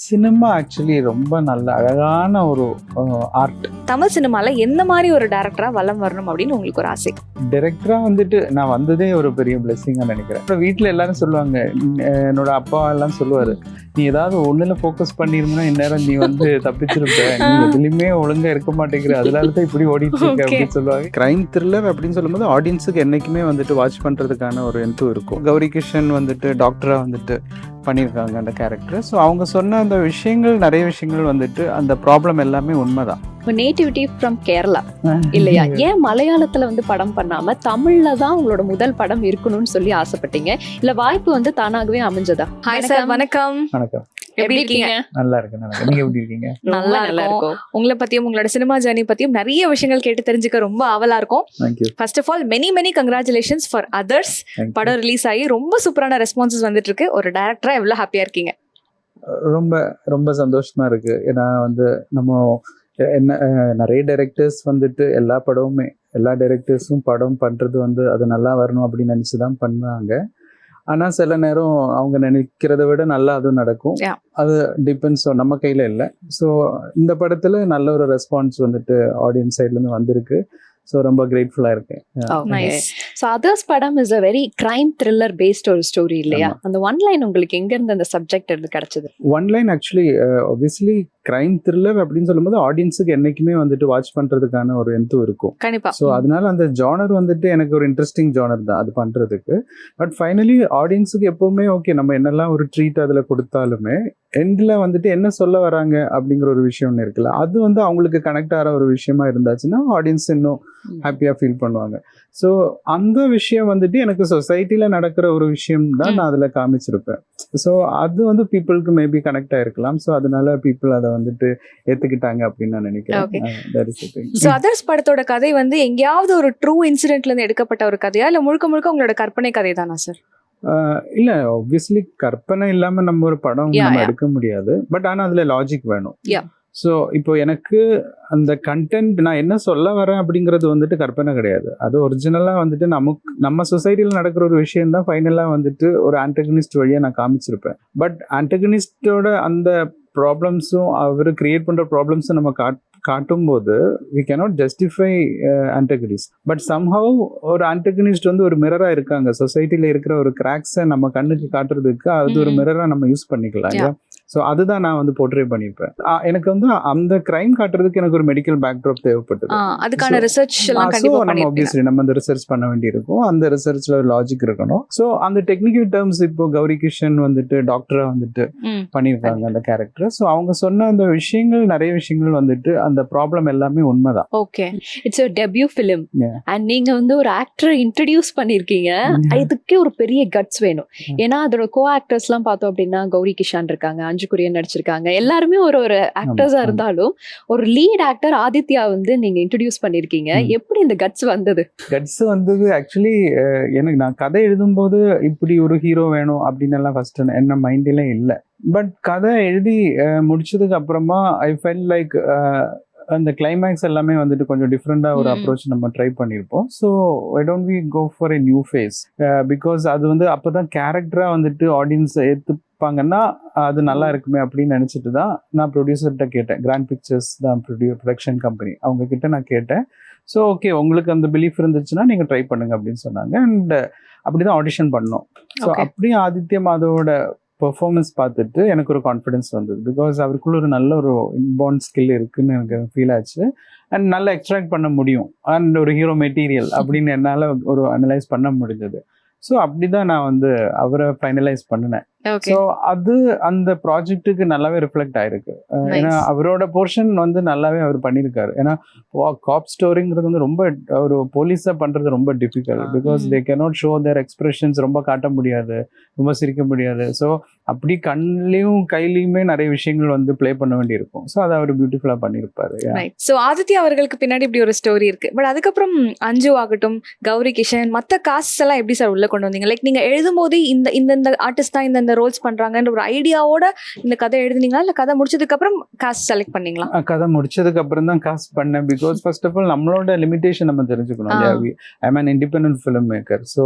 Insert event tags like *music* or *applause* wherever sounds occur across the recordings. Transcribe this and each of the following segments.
Cinema actually ரொம்ப நல்ல அழகான ஒரு ஆர்ட் தமிழ் சினிமால எந்த மாதிரி ஒரு டேரக்டரா வலம் வரணும் அப்படின்னு உங்களுக்கு ஒரு ஆசை? டைரக்டரா வந்துட்டு நான் வந்ததே ஒரு பெரிய பிளெஸிங்கா நினைக்கிறேன். அப்புறம் வீட்ல எல்லாரும் சொல்லுவாங்க "நீ- என்னோட அப்பா எல்லாம் சொல்லுவாரு நீ ஏதாவது ஒண்ணுல ஃபோக்கஸ் பண்ணிருந்தா இந்நேரம் நீ வந்து தப்பிச்சிருப்ப. *laughs* நீ எதுலயுமே ஒழுங்கா இருக்க மாட்டேங்கிற. அதனால தான் இப்படி ஓடிட்டு இருக்க. அப்படின்னு சொல்லுவாங்க. கிரைம் த்ரில்லர் அப்படின்னு சொல்லும்போது ஆடியன்ஸுக்கு என்னைக்குமே வந்துட்டு வாட்ச் பண்றதுக்கான ஒரு எந்தம் இருக்கும். கௌரி கிஷன் வந்துட்டு டாக்டரா வந்துட்டு பண்ணியிருக்காங்க அந்த கேரக்டர் ஸோ அவங்க சொன்ன அந்த விஷயங்கள் நிறைய விஷயங்கள் வந்துட்டு அந்த ப்ராப்ளம் எல்லாமே உண்மைதான். நேட்டிவிட்டி ஃப்ரம் கேரளா இல்லையா? ஏன் மலையாளத்துல வந்து படம் பண்ணாம தமிழ்ல தான் உங்களோட முதல் படம் இருக்கணும்னு சொல்லி ஆசைப்பட்டீங்க? இல்ல வாய்ப்பு வந்து தானாகவே அமைஞ்சதா? ஹாய் சார் வணக்கம். வணக்கம். எப்படி இருக்கீங்க? நல்லா இருக்கு நல்லா நீங்க எப்படி இருக்கீங்க? நல்லா நல்லா இருக்கும். உங்களை பத்தியும் உங்களோட சினிமா ஜேர்னி பத்தியும் நிறைய விஷயங்கள் கேட்டு தெரிஞ்சுக்க ரொம்ப ஆவலா இருக்கும். First of all many many congratulations for Others படம் ரிலீஸ் ஆகி ரொம்ப சூப்பரான ரெஸ்பான்சஸ் வந்துட்டு இருக்கு ஒரு டேரக்டரா எவ்வளவு ஹாப்பியா இருக்கீங்க? ரொம்ப ரொம்ப சந்தோஷமா இருக்கு. ஏன்னா வந்து நம்ம என்ன நிறைய டைரக்டர்ஸ் வந்துட்டு எல்லா படமுமே எல்லா டைரக்டர்ஸும் படம் பண்றது வந்து அது நல்லா வரணும் அப்படின்னு நினைச்சு தான் பண்ணாங்க ஆனா சில நேரம் அவங்க நினைக்கிறத விட நல்லா அதுவும் நடக்கும். அது டிபெண்ட்ஸ் நம்ம கையில இல்லை. ஸோ இந்த படத்துல நல்ல ஒரு ரெஸ்பான்ஸ் வந்துட்டு ஆடியன்ஸ் சைட்ல இருந்து வந்திருக்கு. ஸோ ரொம்ப கிரேட்ஃபுல்லா இருக்கேன். நைஸ் சோ அதர்ஸ் படம் is a very crime thriller based ஒரு ஸ்டோரி இல்லையா. அந்த ஒன் லைன் உங்களுக்கு எங்க இருந்து அந்த சப்ஜெக்ட் இருந்து கிடைச்சது? One line actually obviously crime thriller அப்படின்னு சொல்லும்போது ஆடியன்ஸுக்கு என்னைக்குமே வந்துட்டு வாட்ச் பண்றதுக்கான ஒரு எந்தம் இருக்கும். கண்டிப்பா. ஸோ அதனால அந்த ஜானர் வந்துட்டு எனக்கு ஒரு இன்ட்ரெஸ்டிங் ஜானர் தான் அது பண்றதுக்கு. பட் ஃபைனலி ஆடியன்ஸுக்கு எப்பவுமே ஓகே நம்ம என்னெல்லாம் ஒரு ட்ரீட் அதில் கொடுத்தாலுமே எண்டில் வந்துட்டு என்ன சொல்ல வராங்க அப்படிங்கிற ஒரு விஷயம் ஒன்று இருக்குல்ல அது வந்து அவங்களுக்கு கனெக்ட் ஆகிற ஒரு விஷயமா இருந்தாச்சுன்னா ஆடியன்ஸ் இன்னும் ஹாப்பியாக ஃபீல் பண்ணுவாங்க. ஸோ அந்த விஷயம் வந்துட்டு எனக்கு சொசைட்டியில் நடக்கிற ஒரு விஷயம் தான் நான் அதில் காமிச்சிருப்பேன். ஸோ அது வந்து பீப்புளுக்கு மேபி கனெக்ட் ஆயிருக்கலாம். ஸோ அதனால பீப்புள் அதை வந்துட்டு ஏற்றுக்கிட்டாங்க அப்படின்னு நான். நினைக்கிறேன். ஸோ அதர்ஸ் படத்தோட கதை வந்து எங்கேயாவது ஒரு ட்ரூ இன்சிடென்ட்ல இருந்து எடுக்கப்பட்ட ஒரு கதையா? இல்ல முழுக்க முழுக்க உங்களோட கற்பனை கதை தானா சார் இல்ல ஆப்வியஸ்லி கற்பனை இல்லாம நம்ம ஒரு படம் நம்ம. எடுக்க முடியாது பட் ஆனா அதுல லாஜிக் வேணும். ஸோ இப்போ எனக்கு அந்த கண்டென்ட் நான் என்ன சொல்ல வரேன் அப்படிங்கிறது வந்துட்டு கற்பனை கிடையாது அது ஒரிஜினலா வந்துட்டு நமக்கு நம்ம சொசைட்டில நடக்கிற ஒரு விஷயம் தான் ஃபைனலா வந்துட்டு ஒரு ஆண்டகனிஸ்ட் வழியா நான் காமிச்சிருப்பேன் பட் ஆண்டகனிஸ்டோட அந்த ப்ராப்ளம்ஸும் அவர் கிரியேட் பண்ற ப்ராப்ளம்ஸும் நம்ம காட் காட்டும்போது we cannot justify antagonist but somehow ஒரு ஆண்டகனிஸ்ட் வந்து ஒரு மிரரா இருக்காங்க சொசைட்டில இருக்கிற ஒரு கிராக்ஸை நம்ம கண்ணுக்கு காட்டுறதுக்கு அது ஒரு ம். மிரரா நம்ம யூஸ் பண்ணிக்கலாம் Yeah. ஸோ அதுதான் நான் வந்து போர்ட்ரே பண்ணியிருப்பேன். எனக்கு வந்து அந்த கிரைம் காட்டுறதுக்கு எனக்கு ஒரு மெடிக்கல் பேக்ட்ராப் தேவைப்பட்டது. அதுக்கான ரிசர்ச் நம்ம obviously நம்ம அந்த ரிசர்ச் பண்ண வேண்டியிருக்கும். அந்த ரிசர்ச்ல ஒரு லாஜிக் இருக்கணும். ஸோ அந்த டெக்னிக்கல் டேர்ம்ஸ் இப்போ கௌரி கிஷன் வந்துட்டு டாக்டரா வந்துட்டு. பண்ணியிருக்காங்க அந்த கேரக்டர் ஸோ அவங்க சொன்ன அந்த விஷயங்கள் நிறைய விஷயங்கள் வந்துட்டு அந்த ப்ராப்ளம் எல்லாமே உண்மைதான். ஓகே இட்ஸ் ஒரு டெபியூ ஃபிலிம். அண்ட் நீங்க வந்து ஒரு ஆக்டரை இன்ட்ரடியூஸ் பண்ணிருக்கீங்க இதுக்கே ஒரு பெரிய கட்ஸ் வேணும். ஏன்னா அதோட கோ ஆக்டர்ஸ் எல்லாம் பார்த்தோம் அப்படின்னா கௌரி கிஷான் இருக்காங்க குரியன் நடிச்சிருக்காங்க எல்லாருமே ஒரு ஒரு ஆக்டர்ஸா. இருந்தாலும் ஒரு லீட் ஆக்டர் ஆதித்யா வந்து நீங்க இன்ட்ரடியூஸ் பண்ணிருக்கீங்க. எப்படி இந்த கட்ஸ் வந்தது கட்ஸ் வந்தது ஆக்சுவலி எனக்கு நான் கதை எழுதும்போது இப்படி ஒரு ஹீரோ வேணும் அப்படின்னு எல்லாம் ஃபர்ஸ்ட் என்ன மைண்டிலே இல்லை பட் கதை எழுதி முடிச்சதுக்கு அப்புறமா ஐ ஃபெல் லைக் அந்த கிளைமேக்ஸ் எல்லாமே வந்துட்டு கொஞ்சம் டிஃப்ரெண்டாக ஒரு. அப்ரோச் நம்ம ட்ரை பண்ணியிருப்போம் so I don't we go for a new face because அது வந்து அப்போ தான் கேரக்டராக வந்துட்டு ஆடியன்ஸ் ஏற்றுப்பாங்கன்னா அது நல்லா இருக்குமே அப்படின்னு நினச்சிட்டு தான் நான் ப்ரொடியூசர்கிட்ட கேட்டேன். கிராண்ட் பிக்சர்ஸ் தான் ப்ரொடியூ ப்ரொடக்ஷன் கம்பெனி அவங்க கிட்ட நான் கேட்டேன். ஸோ ஓகே உங்களுக்கு அந்த பிலீஃப் இருந்துச்சுன்னா நீங்கள் ட்ரை பண்ணுங்க அப்படின்னு சொன்னாங்க. அண்ட் அப்படிதான் ஆடிஷன் பண்ணோம். ஸோ. அப்படியே ஆதித்ய மாதவோட பெர்ஃபார்மன்ஸ் பார்த்துட்டு எனக்கு ஒரு கான்ஃபிடன்ஸ் வந்தது. பிகாஸ் அவருக்குள்ள ஒரு நல்ல ஒரு இன்பார்ன் ஸ்கில் இருக்குன்னு எனக்கு ஃபீல் ஆச்சு. அண்ட் நல்லா எக்ஸ்ட்ராக்ட் பண்ண முடியும். அண்ட் ஒரு ஹீரோ மெட்டீரியல் *laughs* அப்படின்னு என்னால் ஒரு அனலைஸ் பண்ண முடிஞ்சது. ஸோ அப்படிதான் நான் வந்து அவரை ஃபைனலைஸ் பண்ணினேன். ஸோ அது அந்த ப்ராஜெக்ட்டுக்கு நல்லாவே ரிஃப்ளெக்ட் ஆயிருக்கு. ஏன்னா அவரோட போர்ஷன் வந்து நல்லாவே அவர் பண்ணியிருக்காரு ஏன்னா காப் ஸ்டோரிங்கிறது வந்து ரொம்ப ஒரு போலீஸா பண்றது ரொம்ப difficult. Because. They cannot show their expressions ரொம்ப காட்ட முடியாது ரொம்ப சிரிக்க முடியாது. ஸோ அப்படி கண்ணிலையும் கையிலையுமே நிறைய விஷயங்கள் வந்து ப்ளே பண்ண வேண்டியிருக்கும். ஸோ அதை அவர் பியூட்டிஃபுல்லா பண்ணியிருப்பாரு. ஸோ ஆதித்யா அவர்களுக்கு பின்னாடி இப்படி ஒரு ஸ்டோரி இருக்கு. பட் அதுக்கப்புறம் அஞ்சு ஆகட்டும் கௌரி கிஷன் மற்ற காஸ்ட் எல்லாம் எப்படி சார் உள்ள கொண்டு வந்தீங்க? லைக் நீங்க எழுதும் போது இந்த இந்த இந்த ஆர்டிஸ்ட் தான் இந்த இந்த ரோல்ஸ் பண்றாங்கன்ற ஒரு ஐடியாவோட இந்த கதை எழுதுனீங்களா? இல்ல கதை முடிச்சதுக்கு அப்புறம் காஸ்ட் செலக்ட் பண்ணீங்களா கதை முடிச்சதுக்கு அப்புறம் தான் காசு பண்ணேன். பிகாஸ் ஃபர்ஸ்ட் ஆஃப் ஆல் நம்மளோட லிமிடேஷன் நம்ம தெரிஞ்சுக்கணும். இல்லையா I mean independent film maker so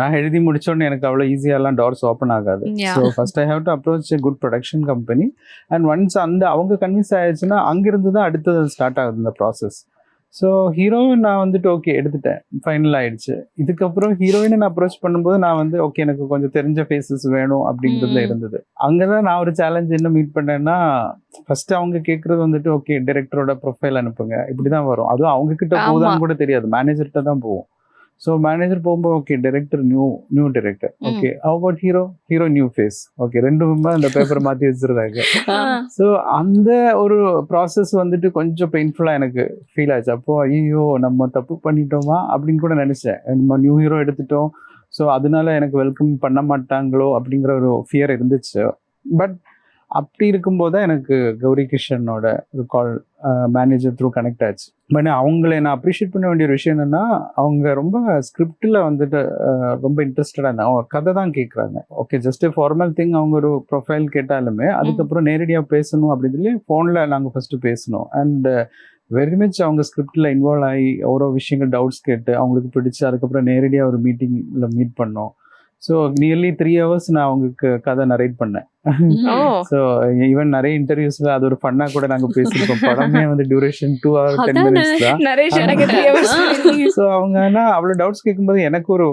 நான் எழுதி முடிச்சோடனே எனக்கு அவ்வளோ ஈஸியாலாம் டோர்ஸ் ஓப்பன் ஆகாது. So first I have to approach a good production company and once அந்த அவங்க கன்வின்ஸ் ஆயிடுச்சுன்னா அங்கிருந்து தான் அடுத்தது ஸ்டார்ட் ஆகுது இந்த ப்ராசஸ் ஸோ ஹீரோயின் நான் வந்துட்டு ஓகே எடுத்துட்டேன். ஃபைனல் ஆயிடுச்சு. இதுக்கப்புறம் ஹீரோயினை நான் அப்ரோச் பண்ணும்போது நான் வந்து ஓகே எனக்கு கொஞ்சம் தெரிஞ்ச ஃபேஸஸ் வேணும் அப்படிங்கிறதுல ம். இருந்தது. அங்கதான் நான் ஒரு சேலஞ்ச் என்ன மீட் பண்ணேன்னா ஃபர்ஸ்ட் அவங்க கேட்கறது வந்துட்டு ஓகே டைரக்டரோட ப்ரொஃபைல் அனுப்புங்க. இப்படிதான் வரும். அதுவும் அவங்க கிட்ட ஆமா. போகுதான்னு கூட தெரியாது. மேனேஜர்கிட்ட தான் போகும் ஸோ மேனேஜர் போகும்போது okay director new new director. Okay about hero hero new face okay ரெண்டுமே அந்த பேப்பரை மாற்றி வச்சிருக்காங்க ஸோ அந்த ஒரு ப்ராசஸ் வந்துட்டு கொஞ்சம் பெயின்ஃபுல்லாக எனக்கு ஃபீல் ஆச்சு. அப்போ ஐயோ நம்ம தப்பு பண்ணிட்டோமா அப்படின்னு கூட நினச்சேன். நம்ம நியூ ஹீரோ எடுத்துட்டோம். ஸோ அதனால எனக்கு வெல்கம் பண்ண மாட்டாங்களோ அப்படிங்கிற ஒரு ஃபியர் இருந்துச்சு. பட் அப்படி இருக்கும்போது தான் எனக்கு கௌரி கிருஷ்ணனோட ஒரு கால் மேனேஜர் த்ரூ கனெக்ட் ஆச்சு. பட் அவங்கள நான் அப்ரிஷியேட் பண்ண வேண்டிய ஒரு விஷயம் என்னன்னா அவங்க ரொம்ப ஸ்கிரிப்டில் வந்துட்டு ரொம்ப இன்ட்ரெஸ்டடாக இருந்தாங்க. அவங்க கதை தான் கேட்குறாங்க ஓகே ஜஸ்ட் ஃபார்மல் திங் அவங்க ஒரு ப்ரொஃபைல் கேட்டாலுமே அதுக்கப்புறம் நேரடியாக பேசணும் அப்படின்னு சொல்லி ஃபோனில் நாங்கள் ஃபஸ்ட்டு பேசணும் அண்ட் வெரி மச் அவங்க ஸ்கிரிப்டில் இன்வால்வ் ஆகி ஓரோ விஷயங்கள் டவுட்ஸ் கேட்டு அவங்களுக்கு பிடிச்சி அதுக்கப்புறம் நேரடியாக ஒரு மீட்டிங்கில் மீட் பண்ணோம். ஸோ நியர்லி த்ரீ ஹவர்ஸ் நான் அவங்களுக்கு கதை நரேட் பண்ணேன். ஸோ ஈவன் நிறைய இன்டர்வியூஸ்ல அது ஒரு ஃபன்னா கூட நாங்க பேசியிருக்கோம். *laughs* படமே வந்து duration two hour ten. Minutes தான். ஸோ *laughs* அவங்க ஆனா அவ்வளவு டவுட்ஸ் கேட்கும்போது எனக்கு ஒரு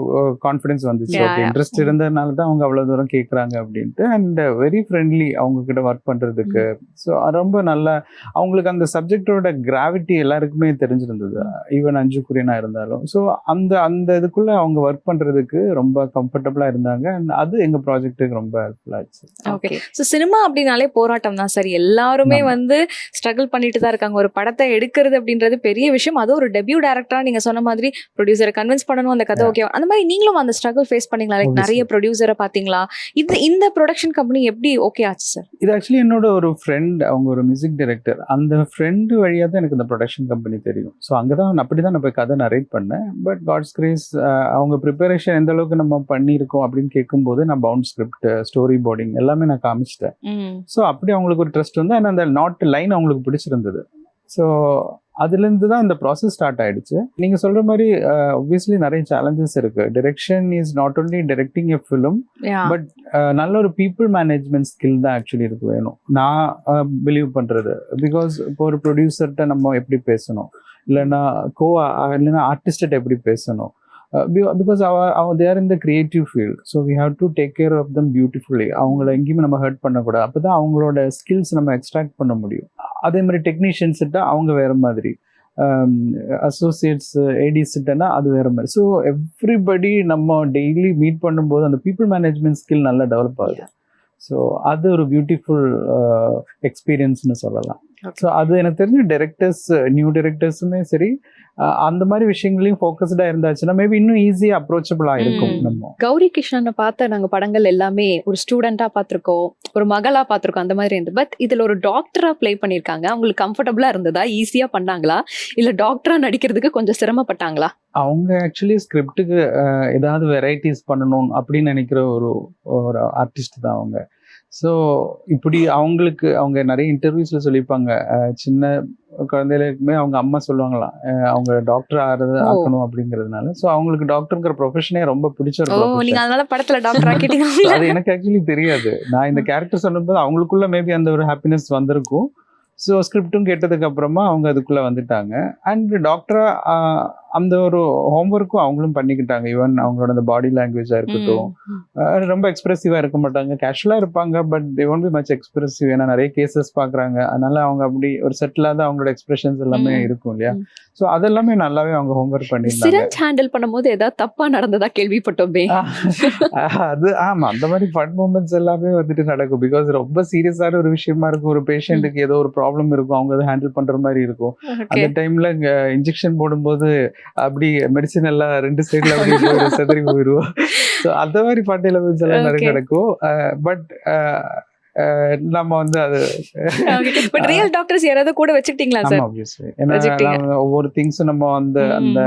கான்ஃபிடன்ஸ் வந்துச்சு. ஓகே. இன்ட்ரெஸ்ட் இருந்ததுனால தான் அவங்க அவ்வளவு தூரம் கேட்குறாங்க அப்படின்ட்டு. அண்ட் வெரி ஃப்ரெண்ட்லி அவங்க கிட்ட ஒர்க் பண்றதுக்கு. ஸோ ரொம்ப நல்லா அவங்களுக்கு அந்த சப்ஜெக்டோட கிராவிட்டி எல்லாருக்குமே தெரிஞ்சிருந்தது. ஈவன் அஞ்சு குரியனா இருந்தாலும். ஸோ அந்த அந்த இதுக்குள்ள அவங்க ஒர்க் பண்றதுக்கு ரொம்ப கம்ஃபர்டபுளா இருந்தாங்க. அண்ட் அது எங்க ப்ராஜெக்ட்டுக்கு ரொம்ப ஹெல்ப்ஃபுல் ஆச்சு. ஓகே ஸோ சினிமா அப்படின்னாலே போராட்டம் தான் சார் எல்லாருமே. வந்து ஸ்ட்ரகிள் பண்ணிட்டு தான் இருக்காங்க. ஒரு படத்தை எடுக்கிறது அப்படின்றது பெரிய விஷயம். அதுவும் ஒரு டெபியூ டேரக்டரா நீங்க சொன்ன மாதிரி ப்ரொடியூசரை கன்வின்ஸ் பண்ணணும் அந்த கதை ஓகே அந்த மாதிரி நீங்களும் அந்த ஸ்ட்ரகிள் ஃபேஸ் பண்ணீங்களா? லைக். நிறைய ப்ரொடியூசரை பாத்தீங்களா இது இந்த ப்ரொடக்ஷன் கம்பெனி எப்படி ஓகே ஆச்சு சார் இது ஆக்சுவலி என்னோட ஒரு ஃப்ரெண்ட் அவங்க ஒரு மியூசிக் டைரக்டர் அந்த ஃப்ரெண்டு வழியாக தான் எனக்கு இந்த ப்ரொடக்ஷன் கம்பெனி தெரியும். ஸோ அங்கே தான் அப்படி தான் நான் போய் கதை நரேட் பண்ணேன். பட் காட்ஸ் கிரேஸ் அவங்க ப்ரிப்பரேஷன் எந்த அளவுக்கு நம்ம பண்ணியிருக்கோம் அப்படின்னு கேட்கும்போது நான் பவுண்ட் ஸ்கிரிப்ட் ஸ்டோரி போர்டிங் எல்லாமே நான் காமிச்சிட்டேன். ஸோ அப்படி அவங்களுக்கு ஒரு ட்ரஸ்ட் வந்து and அந்த நாட் லைன் அவங்களுக்கு பிடிச்சிருந்தது. ஸோ அதுலேருந்து தான் இந்த ப்ராசஸ் ஸ்டார்ட் ஆயிடுச்சு. நீங்கள் சொல்கிற மாதிரி ஒப்வியஸ்லி நிறைய சேலஞ்சஸ் இருக்கு. Direction is not only directing a film but நல்ல ஒரு பீப்புள் மேனேஜ்மெண்ட் ஸ்கில் தான் ஆக்சுவலி இருக்கு வேணும். நான் பிலீவ் பண்றது. பிகாஸ் இப்போ ஒரு ப்ரொடியூசர்கிட்ட நம்ம எப்படி பேசணும்? இல்லைன்னா கோ இல்லைன்னா ஆர்டிஸ்ட்ட எப்படி பேசணும்? பிகாஸ் அவ there in the creative field so we have to take care of them beautifully அவங்கள எங்கேயுமே நம்ம ஹர்ட் பண்ணக்கூடாது. அப்போ தான் அவங்களோட ஸ்கில்ஸ் நம்ம எக்ஸ்ட்ராக்ட் பண்ண முடியும். அதே மாதிரி டெக்னீஷியன்ஸ்கிட்ட அவங்க வேற மாதிரி. அசோசியேட்ஸ் ஏடிஸ்ட்டனா அது வேற மாதிரி. ஸோ எவ்ரிபடி நம்ம டெய்லி மீட் பண்ணும்போது அந்த பீப்புள் மேனேஜ்மெண்ட் ஸ்கில் நல்லா டெவலப் ஆகுது. ஸோ அது ஒரு பியூட்டிஃபுல் எக்ஸ்பீரியன்ஸ்னு சொல்லலாம். ஸோ அது எனக்கு தெரிஞ்ச டேரக்டர்ஸ் நியூ டேரக்டர்ஸுமே சரி அந்த மாதிரி விஷயங்களையும் ஃபோக்கஸ்டாக இருந்தாச்சுன்னா மேபி இன்னும் ஈஸியாக அப்ரோச்சபிளாக இருக்கும். நம்ம. கௌரி கிருஷ்ணனை பார்த்த நாங்க படங்கள் எல்லாமே ஒரு ஸ்டூடெண்டா பார்த்திருக்கோம் ஒரு மகளா பார்த்திருக்கோம் அந்த மாதிரி இருந்து பட் இதுல ஒரு டாக்டரா ப்ளே பண்ணிருக்காங்க அவங்களுக்கு கம்ஃபர்டபுளா இருந்ததா? ஈஸியா பண்ணாங்களா? இல்ல டாக்டரா நடிக்கிறதுக்கு கொஞ்சம் சிரமப்பட்டாங்களா? அவங்க ஆக்சுவலி ஸ்கிரிப்டுக்கு ஏதாவது வெரைட்டிஸ் பண்ணணும் அப்படின்னு நினைக்கிற ஒரு ஒரு ஆர்டிஸ்ட் தான் அவங்க. ஸோ இப்படி அவங்களுக்கு அவங்க நிறைய இன்டர்வியூஸ்ல சொல்லியிருப்பாங்க. சின்ன குழந்தைகளுக்குமே அவங்க அம்மா சொல்லுவாங்களாம். அவங்க டாக்டர் ஆறது. ஆக்கணும் அப்படிங்கிறதுனால. ஸோ அவங்களுக்கு டாக்டருங்கிற ப்ரொஃபஷனே ரொம்ப பிடிச்ச ஒரு ஓ profession. நீங்க அதனால படத்துல டாக்டர் அது எனக்கு ஆக்சுவலி தெரியாது. நான் இந்த கேரக்டர் சொன்னபோது அவங்களுக்குள்ள மேபி அந்த ஒரு ஹாப்பினஸ் வந்திருக்கும். ஸோ ஸ்கிரிப்டும் கேட்டதுக்கு அப்புறமா அவங்க அதுக்குள்ள வந்துட்டாங்க. அண்ட் டாக்டரா அந்த ஒரு ஹோம்ஒர்க்கும் அவங்களும் பண்ணிக்கிட்டாங்க. ஈவன் அவங்களோட அந்த பாடி லாங்குவேஜா இருக்கட்டும். ரொம்ப எக்ஸ்பிரசிவா இருக்க மாட்டாங்க. கேஷுவலா இருப்பாங்க but they won't be much expressive ஏன்னா நிறைய கேசஸ் பாக்குறாங்க அதனால அவங்க அப்படி ஒரு செட்டிலா தான் அவங்களோட எக்ஸ்பிரஷன்ஸ் எல்லாமே. இருக்கும் இல்லையா. ஸோ அதெல்லாமே நல்லாவே அவங்க ஹோம்ஒர்க் பண்ணியிருந்தாங்க. சிரஞ்ச் ஹேண்டில் பண்ணும்போது ஏதாவது தப்பா நடந்ததா கேள்விப்பட்டோமே. அது ஆமா. அந்த மாதிரி ஃபன் மூமெண்ட்ஸ் எல்லாமே வந்துட்டு நடக்கும். பிகாஸ் ரொம்ப சீரியஸான ஒரு விஷயமா இருக்கும். ஒரு பேஷண்ட்டுக்கு ஏதோ ஒரு ப்ராப்ளம் இருக்கும். அவங்க அதை ஹேண்டில் பண்ற மாதிரி இருக்கும். அந்த டைம்ல இன்ஜெக்ஷன் போடும்போது அப்படி மெடிசன் எல்லாம் ரெண்டு சைடுல அப்படி *laughs* சிதறி போயிடுவோம் ஸோ அந்த மாதிரி பாட்டு எலமெண்ட்ஸ் எல்லாம் நிறைய. நடக்கும். பட் நம்ம வந்து அது பட் ரியல் டாக்டர்ஸ் யாராவது கூட வச்சுக்கிட்டீங்களா சார். ஏன்னா ஒவ்வொரு திங்ஸும் நம்ம வந்து. அந்த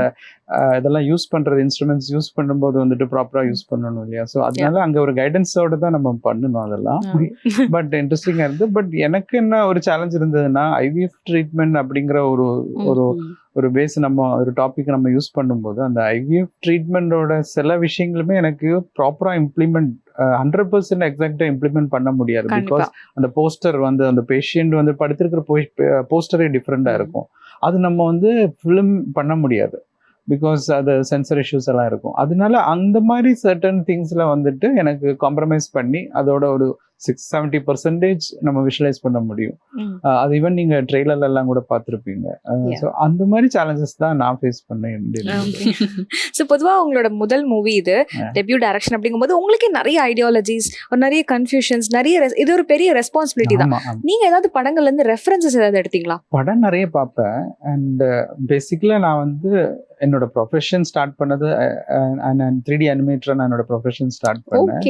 இதெல்லாம் யூஸ் பண்றது இன்ஸ்ட்ருமெண்ட்ஸ் யூஸ் பண்ணும்போது வந்துட்டு ப்ராப்பரா யூஸ் பண்ணணும் இல்லையா? ஸோ அதனால அங்க ஒரு கைடன்ஸோட தான் நம்ம பண்ணணும் அதெல்லாம். பட் இன்ட்ரெஸ்டிங்கா *laughs* இருந்து பட் எனக்கு என்ன ஒரு சேலஞ்ச் இருந்ததுன்னா ஐவிஎஃப் ட்ரீட்மெண்ட் அப்படிங்கிற ஒரு ஒரு ஒரு பேஸ் நம்ம ஒரு டாபிக் நம்ம யூஸ் பண்ணும்போது அந்த ஐவிஎஃப் ட்ரீட்மெண்டோட சில விஷயங்களுமே எனக்கு ப்ராப்பரா இம்ப்ளிமெண்ட் ஹண்ட்ரட் பர்சன்ட் எக்ஸாக்டா இம்ப்ளிமெண்ட் பண்ண முடியாது. பிகாஸ் அந்த போஸ்டர் வந்து அந்த பேஷண்ட் வந்து படுத்திருக்கிற போஸ்டரே டிஃப்ரெண்டா ம். இருக்கும். அது நம்ம வந்து ஃபிலிம் பண்ண முடியாது. பிகாஸ் அது சென்சர் இஷ்யூஸ் எல்லாம் இருக்கும். அதனால அந்த மாதிரி சர்டன் திங்ஸ்ல வந்துட்டு எனக்கு காம்ப்ரமைஸ் பண்ணி அதோட ஒரு சிக்ஸ் செவன்டி பர்சன்டேஜ் நம்ம விஷுவலைஸ் பண்ண முடியும். அது ஈவன் நீங்க ட்ரெய்லர்ல எல்லாம் கூட பார்த்துருப்பீங்க. ஸோ அந்த மாதிரி சேலஞ்சஸ் தான் நான் ஃபேஸ் பண்ணேன் ஸோ பொதுவாக உங்களோட முதல் மூவி இது. டெபியூ டைரக்ஷன் அப்படிங்கும்போது உங்களுக்கே நிறைய ஐடியாலஜிஸ் நிறைய கன்ஃபியூஷன்ஸ் நிறைய இது ஒரு பெரிய ரெஸ்பான்சிபிலிட்டி தான். நீங்க ஏதாவது படங்கள்ல இருந்து ரெஃபரன்சஸ் ஏதாவது எடுத்தீங்களா? படம் நிறைய பார்ப்பேன். அண்ட் பேசிக்கலாக நான் வந்து என்னோட ப்ரொஃபஷன் ஸ்டார்ட் பண்ணது த்ரீ டி அனிமேட்டர் நான் என்னோட ப்ரொஃபஷன் ஸ்டார்ட் பண்ணேன்.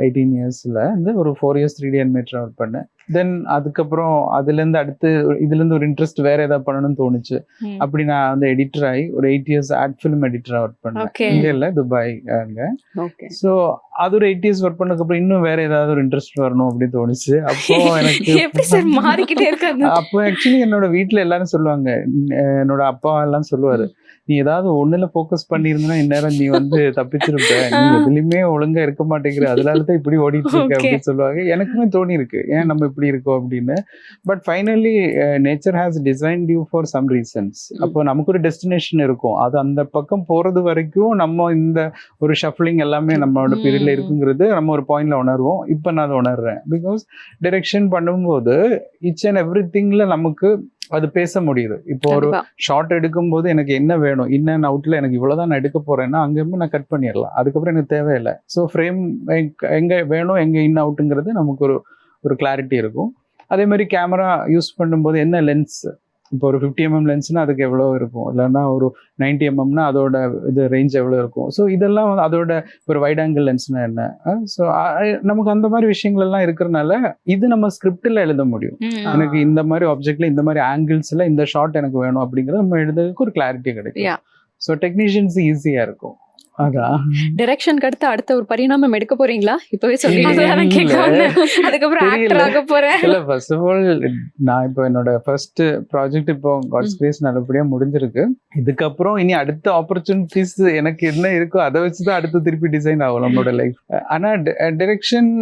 எயிட்டீன் இயர்ஸ்ல இருந்து ஒரு four years three D animator work பண்ணேன். தென் அதுக்கப்புறம் அதுலேருந்து அடுத்து இதுலேருந்து ஒரு இன்ட்ரெஸ்ட் வேற ஏதாவது பண்ணணும்னு தோணுச்சு. அப்படி நான் வந்து எடிட்டர் ஆகி ஒரு எயிட் இயர்ஸ் ஆட் ஃபிலிம் எடிட்டரா ஒர்க் பண்ணேன். இங்க இல்ல துபாய் அங்க. ஓகே ஸோ அது ஒரு எயிட் இயர்ஸ் ஒர்க் பண்ணதுக்கப்புறம் இன்னும் வேற ஏதாவது ஒரு இன்ட்ரெஸ்ட் வரணும் அப்படின்னு தோணுச்சு. அப்போ *laughs* எனக்கு அப்போ ஆக்சுவலி என்னோட வீட்ல எல்லாரும் சொல்லுவாங்க. என்னோட அப்பா எல்லாம் சொல்லுவாரு. நீ ஏதாவது ஒண்ணுல ஃபோக்கஸ் பண்ணியிருந்தனா இந்நேரம் நீ வந்து *laughs* தப்பிச்சிருப்ப நீ எதுலயுமே ஒழுங்கா இருக்க மாட்டேங்கிற. அதனால தான் இப்படி ஓடிட்டு இருக்க. அப்படின்னு சொல்லுவாங்க. எனக்குமே தோணி இருக்கு ஏன் நம்ம இப்படி இருக்கோம் அப்படின்னு. But finally nature has designed you for some reasons அப்போ நமக்கு ஒரு டெஸ்டினேஷன் இருக்கும். அது அந்த பக்கம் போறது வரைக்கும் நம்ம இந்த ஒரு ஷஃப்லிங் எல்லாமே நம்மளோட பீரியட்ல. இருக்குங்கிறது நம்ம ஒரு பாயிண்ட்ல உணர்வோம். இப்போ நான் அதை உணர்றேன். பிகாஸ் டைரக்ஷன் பண்ணும்போது இச் அண்ட் எவ்ரி திங்ல நமக்கு அது பேச முடியுது. இப்போ ஒரு ஷார்ட் எடுக்கும்போது எனக்கு என்ன வேணும்? இன் அண்ட் அவுட்ல எனக்கு இவ்வளவுதான் நான் எடுக்க போறேன்னா அங்கேயுமே நான் கட் பண்ணிடலாம். அதுக்கப்புறம் எனக்கு தேவையில்லை. ஸோ ஃப்ரேம் எங்க வேணும் எங்க இன் அவுட்டுங்கிறது நமக்கு ஒரு ஒரு கிளாரிட்டி இருக்கும். அதே மாதிரி கேமரா யூஸ் பண்ணும்போது என்ன லென்ஸ் இப்போ ஒரு ஃபிஃப்டி எம்எம் லென்ஸ்னா அதுக்கு எவ்வளோ இருக்கும்? இல்லைன்னா ஒரு நைன்டி எம்எம்னா அதோட இது ரேஞ்ச் எவ்வளோ இருக்கும்? ஸோ இதெல்லாம் வந்து அதோட ஒரு வைட் ஆங்கிள் லென்ஸ்னா என்ன? ஸோ நமக்கு அந்த மாதிரி விஷயங்கள் எல்லாம் இருக்கிறனால இது நம்ம ஸ்கிரிப்டில் எழுத முடியும். எனக்கு இந்த மாதிரி ஆப்ஜெக்ட்ல இந்த மாதிரி ஆங்கிள்ஸ்ல இந்த ஷாட் எனக்கு வேணும் அப்படிங்கறது நம்ம எழுதுறதுக்கு ஒரு கிளாரிட்டி. கிடைக்கும். ஸோ டெக்னீஷியன்ஸ் ஈஸியா இருக்கும். அதான் டைரக்ஷனுக்கு அடுத்து அடுத்த ஒரு பரிணாமம் எடுக்க போறீங்களா? இப்பவே. அதுக்கப்புறம் போறேன். இல்ல ஃபர்ஸ்ட் ஆஃப் ஆல் நான் இப்போ என்னோட ஃபர்ஸ்ட் ப்ராஜெக்ட் இப்போ காட்ஸ் கிரேஸ் நல்லபடியா முடிஞ்சிருக்கு. இதுக்கப்புறம் இனி அடுத்த ஆப்பர்ச்சுனிட்டிஸ் எனக்கு என்ன இருக்கோ அதை வச்சு தான் அடுத்து திருப்பி டிசைன் ஆகும் நம்மளோட லைஃப் ஆனா டைரக்ஷன்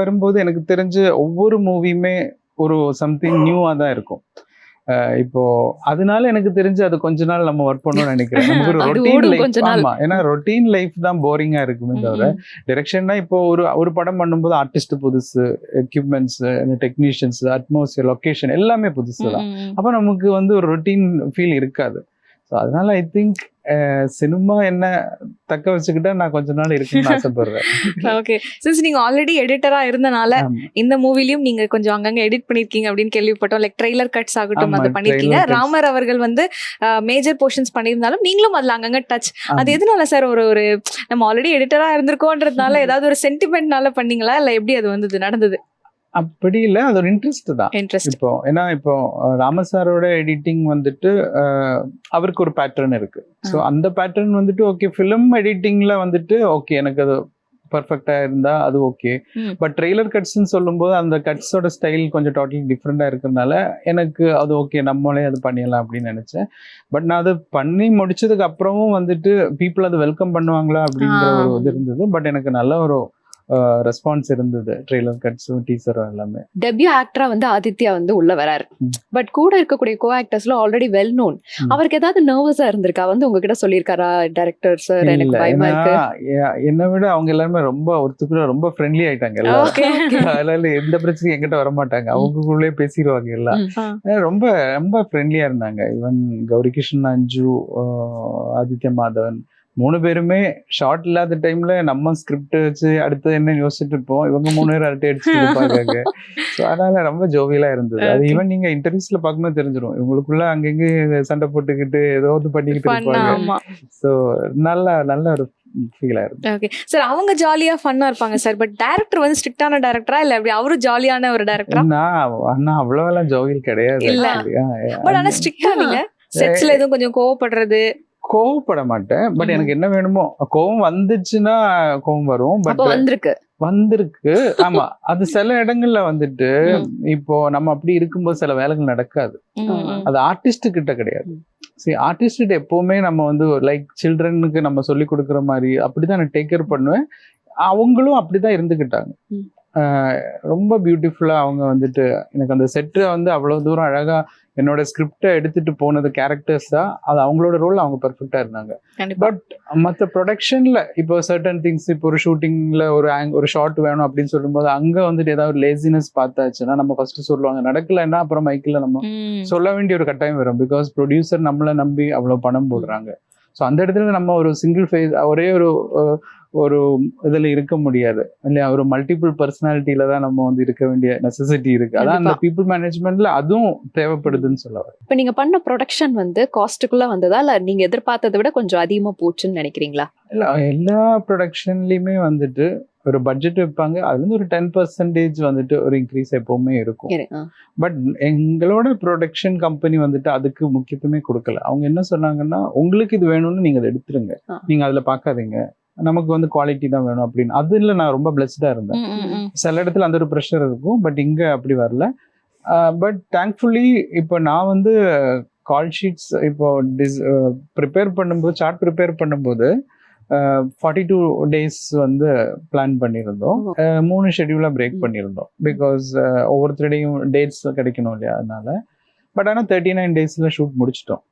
வரும்போது எனக்கு தெரிஞ்ச ஒவ்வொரு மூவியுமே ஒரு சம்திங் நியூவா தான் இருக்கும். இப்போ அதனால எனக்கு தெரிஞ்சு அது கொஞ்ச நாள் நம்ம ஒர்க் பண்ணணும்னு *laughs* நினைக்கிறேன். நமக்கு ஒரு ரொட்டீன் லைஃப். ஆமா. ஏன்னா ரொட்டீன் லைஃப் தான் போரிங்கா இருக்குமே தவிர டிரெக்ஷன்னா இப்போ ஒரு ஒரு படம் பண்ணும்போது ஆர்டிஸ்ட் புதுசு எக்யூப்மெண்ட்ஸ் டெக்னீஷியன்ஸ் அட்மாஸ்பியர் லொகேஷன் எல்லாமே புதுசு தான் அப்போ நமக்கு வந்து ஒரு ரொட்டீன் ஃபீல் இருக்காது. ஸோ அதனால ஐ திங்க் சினிமா என்ன தக்க வச்சுக்கிட்டா நான் கொஞ்ச நாள் இருக்குன்னு ஆசைப்படுறேன். *laughs* ஓகே சின்ஸ் நீங்க ஆல்ரெடி எடிட்டரா இருந்தனால. இந்த மூவிலயும் நீங்க கொஞ்சம் அங்கங்க எடிட் பண்ணிருக்கீங்க அப்படின்னு கேள்விப்பட்டோம். லைக் ட்ரெய்லர் கட்ஸ் ஆகட்டும் அது பண்ணிருக்கீங்க. ராமர் அவர்கள் வந்து மேஜர் போர்ஷன்ஸ் பண்ணியிருந்தாலும் நீங்களும் அதுல அங்கங்க டச் அது. எதனால சார் ஒரு ஒரு நம்ம ஆல்ரெடி எடிட்டரா இருந்திருக்கோன்றதுனால ஏதாவது ஒரு சென்டிமெண்ட்னால பண்ணீங்களா? இல்ல எப்படி அது வந்தது நடந்தது? அப்படி இல்ல அது ஒரு இன்ட்ரெஸ்ட் தான். இப்போ ஏன்னா இப்போ ராமசாரோட எடிட்டிங் வந்துட்டு அவருக்கு ஒரு பேட்டர்ன் இருக்கு. ஸோ அந்த பேட்டர்ன் வந்துட்டு ஓகே ஃபிலிம் எடிட்டிங்ல வந்துட்டு ஓகே எனக்கு அது பர்ஃபெக்டா இருந்தா அது ஓகே. பட் ட்ரெய்லர் கட்ஸ்ன்னு சொல்லும்போது அந்த கட்ஸோட ஸ்டைல் கொஞ்சம் டோட்டலி டிஃப்ரெண்டா இருக்கிறதுனால எனக்கு அது ஓகே நம்மளே அது பண்ணிடலாம் அப்படின்னு நினைச்சேன். பட் நான் அது பண்ணி முடிச்சதுக்கு அப்புறமும் வந்துட்டு பீப்புள் அது வெல்கம் பண்ணுவாங்களா அப்படிங்கிற ஒரு இது இருந்தது. பட் எனக்கு நல்ல ஒரு ரெஸ்பான்ஸ் இருந்தது. ட்ரெய்லர் கட்ஸும் டீசரும் எல்லாமே. டெபியூ ஆக்டரா வந்து ஆதித்யா வந்து உள்ள வராரு. பட் கூட இருக்கக்கூடிய கோ ஆக்டர்ஸ்ல ஆல்ரெடி வெல் நோன். அவருக்கு ஏதாவது நர்வஸா இருந்திருக்கா? வந்து உங்ககிட்ட சொல்லியிருக்காரா டைரக்டர் சார் எனக்கு பயமா இருக்கு. என்னை விட அவங்க எல்லாருமே ரொம்ப ஒருத்தருக்குள்ள ரொம்ப ஃப்ரெண்ட்லி ஆயிட்டாங்க *laughs* அதனால எந்த பிரச்சனையும் எங்கிட்ட வர மாட்டாங்க அவங்களுக்குள்ளே பேசிடுவாங்க எல்லாம். ரொம்ப ரொம்ப ஃப்ரெண்ட்லியா இருந்தாங்க. ஈவன் கௌரி கிருஷ்ணன் அஞ்சு ஆதித்ய மாதவன். மூணு பேருமே ஷார்ட் இல்லாத டைம்ல நம்ம ஸ்கிரிப்ட் வச்சு அடுத்து என்ன யோசிச்சுட்டு இருப்போம். இவங்க மூணு பேரும் அரட்டை அடிச்சுட்டு இருப்பாங்க ஸோ அதனால ரொம்ப ஜோவியலா இருந்தது. அது. ஈவன் நீங்க இன்டர்வியூஸ்ல பார்க்கும்போது தெரிஞ்சிடும் இவங்களுக்குள்ள அங்கங்க சண்டை போட்டுக்கிட்டு ஏதோ ஒன்று பண்ணிக்கிட்டு பண்ண இருப்பாங்க. ஸோ நல்ல நல்ல ஒரு ஃபீல் ஆயிருந்தது ஓகே சார் அவங்க ஜாலியா ஃபன்னா இருப்பாங்க சார் பட் டேரக்டர் வந்து ஸ்ட்ரிக்டான டேரக்டரா இல்ல அப்படி அவரு ஜாலியான ஒரு டேரக்டரா நான் அண்ணா அவ்வளவெல்லாம் ஜோவில் கிடையாது. இல்ல. பட் ஆனா ஸ்ட்ரிக்டா நீங்க. செட்ஸ்ல எதுவும் கொஞ்சம் கோவப்படுறது கோவப்பட மாட்டேன் பட். எனக்கு என்ன வேணுமோ கோவம் வந்துச்சுன்னா கோவம் வரும். பட் வந்திருக்கு. வந்திருக்கு. ஆமா. அது சில இடங்கள்ல வந்துட்டு. இப்போ நம்ம அப்படி இருக்கும்போது சில வேலைகள் நடக்காது. அது ஆர்டிஸ்ட் கிட்ட கிடையாது. சரி ஆர்டிஸ்ட் எப்பவுமே நம்ம வந்து லைக் சில்ட்ரனுக்கு நம்ம சொல்லி கொடுக்குற மாதிரி அப்படிதான் நான் டேக் கேர் பண்ணுவேன். அவங்களும் அப்படிதான். ஆஹ் ரொம்ப பியூட்டிஃபுல்லா அவங்க வந்துட்டு எனக்கு அந்த செட்டு வந்து அவ்வளவு தூரம் அழகா என்னோட ஸ்கிரிப்டை எடுத்துட்டு போனது கேரக்டர்ஸ் தான். அது அவங்களோட ரோல் அவங்க பெர்ஃபெக்டா இருந்தாங்க. பட் மற்ற ப்ரொடக்ஷன்ல இப்போ சர்டன் திங்ஸ் இப்போ ஒரு ஷூட்டிங்ல ஒரு ang- ஒரு ஷாட் வேணும் அப்படின்னு சொல்லும்போது அங்க வந்துட்டு ஏதாவது லேசினஸ் பார்த்தாச்சுன்னா நம்ம ஃபர்ஸ்ட் சொல்லுவாங்க நடக்கலைன்னா அப்புறம் மைக்கில் நம்ம. சொல்ல வேண்டிய ஒரு கட்டாயம் வரும். பிகாஸ் ப்ரொடியூசர் நம்மளை நம்பி அவ்வளவு பணம் போடுறாங்க. ஸோ அந்த இடத்துல நம்ம ஒரு சிங்கிள் ஃபேஸ் ஒரே ஒரு ஒரு இதுல இருக்க முடியாது. இல்லையா? ஒரு மல்டிபிள் பர்சனாலிட்டியில தான் நம்ம வந்து இருக்க வேண்டிய நெசசிட்டி இருக்கு. அதான் அந்த. பீப்புள் மேனேஜ்மெண்ட்ல அதுவும் தேவைப்படுதுன்னு சொல்ல இப்ப நீங்க பண்ண ப்ரொடக்ஷன் வந்து காஸ்ட்டுக்குள்ள வந்ததா? இல்ல நீங்க எதிர்பார்த்ததை விட கொஞ்சம் அதிகமா போச்சுன்னு நினைக்கிறீங்களா? இல்ல எல்லா ப்ரொடக்ஷன்லயுமே வந்துட்டு ஒரு பட்ஜெட் வைப்பாங்க. அதுல இருந்து ஒரு டென் பர்சன்டேஜ் வந்துட்டு ஒரு இன்க்ரீஸ் எப்பவுமே இருக்கும். பட் எங்களோட ப்ரொடக்ஷன் கம்பெனி வந்துட்டு அதுக்கு முக்கியத்துவமே கொடுக்கல. அவங்க என்ன சொன்னாங்கன்னா உங்களுக்கு இது வேணும்னு நீங்க அதை எடுத்துருங்க. ஆ. நீங்க அதுல பார்க்காதீங்க. நமக்கு வந்து குவாலிட்டி தான் வேணும் அப்படின்னு. அதுல நான் ரொம்ப பிளஸ்டா இருந்தேன். சில இடத்துல அந்த ஒரு ப்ரெஷர் இருக்கும் பட் இங்க அப்படி வரல. பட் தேங்க்ஃபுல்லி இப்போ நான் வந்து கால் ஷீட்ஸ் இப்போ டிஸ் ப்ரிப்பேர் பண்ணும்போது சார்ட் ப்ரிப்பேர் பண்ணும்போது ஃபார்ட்டி டூ டேஸ் வந்து பிளான் பண்ணியிருந்தோம். மூணு ஷெடியூலாக பிரேக். பண்ணியிருந்தோம். பிகாஸ் ஒவ்வொருத்தருடையும் டேட்ஸ் கிடைக்கணும் இல்லையா? அதனால. பட் ஆனால் தேர்ட்டி நைன் டேஸில் ஷூட் முடிச்சிட்டோம்.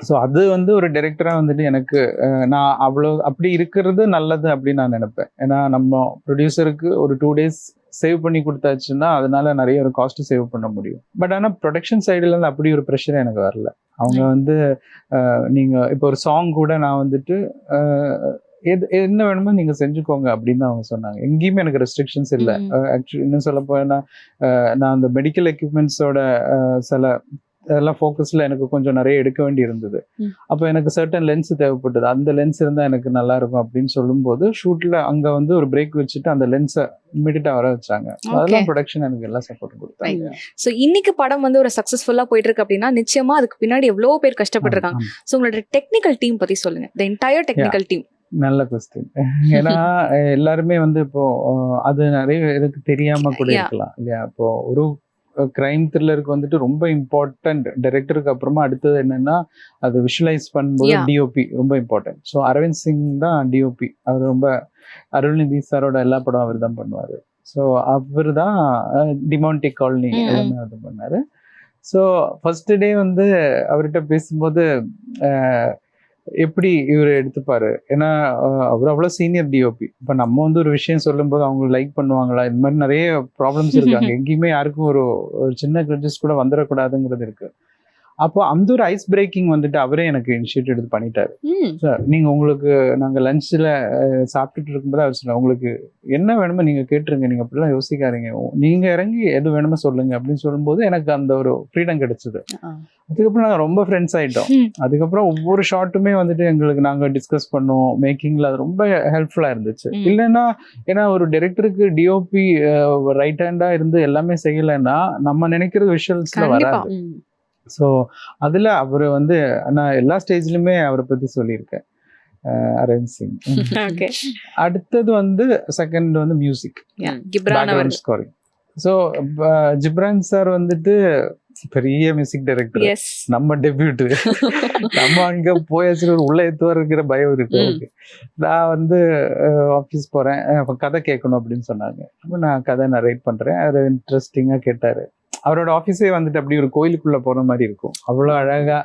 ஸோ அது வந்து ஒரு டைரக்டராக வந்துட்டு எனக்கு நான் அவ்வளோ அப்படி இருக்கிறது நல்லது அப்படின்னு நான் நினைப்பேன். ஏன்னா நம்ம ப்ரொடியூசருக்கு ஒரு டூ டேஸ் சேவ் பண்ணி கொடுத்தாச்சுன்னா அதனால நிறைய ஒரு காஸ்ட் சேவ் பண்ண முடியும். பட் ஆனால் ப்ரொடக்ஷன் சைடுல இருந்து அப்படி ஒரு ப்ரெஷர் எனக்கு வரல. அவங்க வந்து அஹ், நீங்க இப்போ ஒரு சாங் கூட நான் வந்துட்டு எது என்ன வேணுமோ நீங்க செஞ்சுக்கோங்க அப்படின்னு அவங்க சொன்னாங்க. எங்கேயுமே எனக்கு ரெஸ்ட்ரிக்ஷன்ஸ் இல்லை. ஆக்சுவலி இன்னும் சொல்ல போனா நான் அந்த மெடிக்கல் எக்யூப்மெண்ட்ஸோட சில அதெல்லாம் ஃபோக்கஸ்ல எனக்கு கொஞ்சம் நிறைய எடுக்க வேண்டி இருந்தது. அப்போ எனக்கு சர்டன் லென்ஸ் தேவைப்பட்டது. அந்த லென்ஸ் இருந்தா எனக்கு நல்லா இருக்கும் அப்படின்னு சொல்லும்போது ஷூட்ல அங்க வந்து ஒரு பிரேக் வச்சுட்டு அந்த லென்ஸை இமிடியட்டா வர வச்சாங்க அதெல்லாம் ப்ரொடக்ஷன் எனக்கு எல்லாம் சப்போர்ட் கொடுத்தாங்க. சோ இன்னைக்கு படம் வந்து ஒரு சக்சஸ்ஃபுல்லா போயிட்டு இருக்கு அப்படின்னா நிச்சயமா அதுக்கு பின்னாடி எவ்வளவு பேர் கஷ்டப்பட்டிருக்காங்க. சோ உங்களோட டெக்னிக்கல் டீம் பத்தி சொல்லுங்க. த என்டையர் டெக்னிக்கல் டீம் நல்ல கொஸ்டின் *laughs* ஏன்னா எல்லாருமே வந்து இப்போ அது நிறைய பேருக்கு தெரியாம கூட. இருக்கலாம். இல்லையா? இப்போ ஒரு கிரைம் த்ரில்லருக்கு வந்துட்டு ரொம்ப இம்பார்ட்டன்ட் டைரக்டருக்கு அப்புறமா அடுத்தது என்னன்னா அது விஷுவலைஸ் பண்ணும்போது. டிஓபி ரொம்ப இம்பார்ட்டன்ட் ஸோ அரவிந்த் சிங் தான் டிஓபி அவர் ரொம்ப அருள்நிதி சாரோட எல்லா படம் அவர் தான் பண்ணுவார். ஸோ அவர் தான் டிமான்டிக் காலனி ம். எல்லாமே அவர் பண்ணாரு. ஸோ ஃபர்ஸ்ட் டே வந்து அவர்கிட்ட பேசும்போது எப்படி இவர் எடுத்துப்பாரு? ஏன்னா அவர் அவ்வளோ சீனியர் டிஓபி இப்போ நம்ம வந்து ஒரு விஷயம் சொல்லும்போது அவங்க லைக் பண்ணுவாங்களா? இந்த மாதிரி நிறைய ப்ராப்ளம்ஸ் இருக்காங்க *laughs* எங்கேயுமே யாருக்கும் ஒரு ஒரு சின்ன கிரெஜஸ் கூட வந்துடக்கூடாதுங்கிறது இருக்கு. அப்போ அந்த ஒரு ஐஸ் பிரேக்கிங் வந்துட்டு அவரே எனக்கு இனிஷியேட்டிவ் எடுத்து பண்ணிட்டாரு. சார் நீங்க உங்களுக்கு நாங்க லஞ்சில் சாப்பிட்டுட்டு இருக்கும்போது அவர் சொன்னார் உங்களுக்கு என்ன வேணுமோ நீங்க கேட்டுருங்க நீங்க அப்படிலாம் யோசிக்காதீங்க நீங்க இறங்கி எது வேணுமோ சொல்லுங்க அப்படின்னு சொல்லும்போது எனக்கு அந்த ஒரு ஃப்ரீடம் கிடைச்சது. அதுக்கப்புறம் நாங்க ரொம்ப ஃப்ரெண்ட்ஸ் ஆயிட்டோம் ம். அதுக்கப்புறம் ஒவ்வொரு ஷாட்டுமே வந்துட்டு எங்களுக்கு நாங்க டிஸ்கஸ் பண்ணோம் மேக்கிங்ல அது ரொம்ப ஹெல்ப்ஃபுல்லா இருந்துச்சு. இல்லைன்னா ஏன்னா ஒரு டைரக்டருக்கு டிஓபி ரைட் ஹேண்டா இருந்து எல்லாமே செய்யலைன்னா நம்ம நினைக்கிறது விஷுவல்ஸ்ல. வராது. ஸோ அதில் அவர் வந்து நான் எல்லா ஸ்டேஜ்லையுமே அவரை பற்றி சொல்லியிருக்கேன். அரவிந்த் சிங். *laughs* அடுத்தது வந்து செகண்ட் வந்து music scoring so Ghibran sir வந்துட்டு பெரிய மியூசிக் டைரக்டர் நம்ம டெபியூட் நம்ம அங்க போயாச்சு ஒரு உள்ள எத்து இருக்கிற பயம் இருக்கு நான் வந்து ஆஃபீஸ் போறேன். கதை கேட்கணும் அப்படின்னு சொன்னாங்க. அப்ப நான் கதை நரேட் பண்றேன். அவர் இன்ட்ரெஸ்டிங்கா கேட்டாரு. அவரோட ஆஃபீஸே வந்துட்டு அப்படி ஒரு கோயிலுக்குள்ள போற மாதிரி இருக்கும். அவ்வளோ அழகா